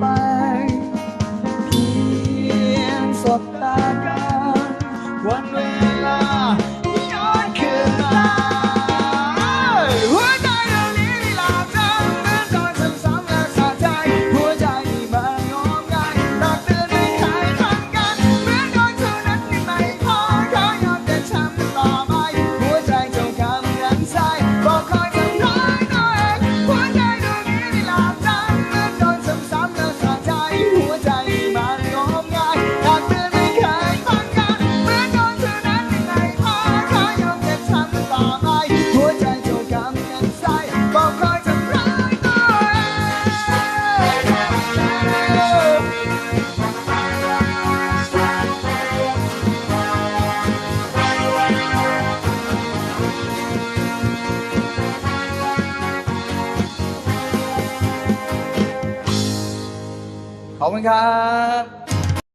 ไป เพียงสบตากันวัน ขอบคุณครับ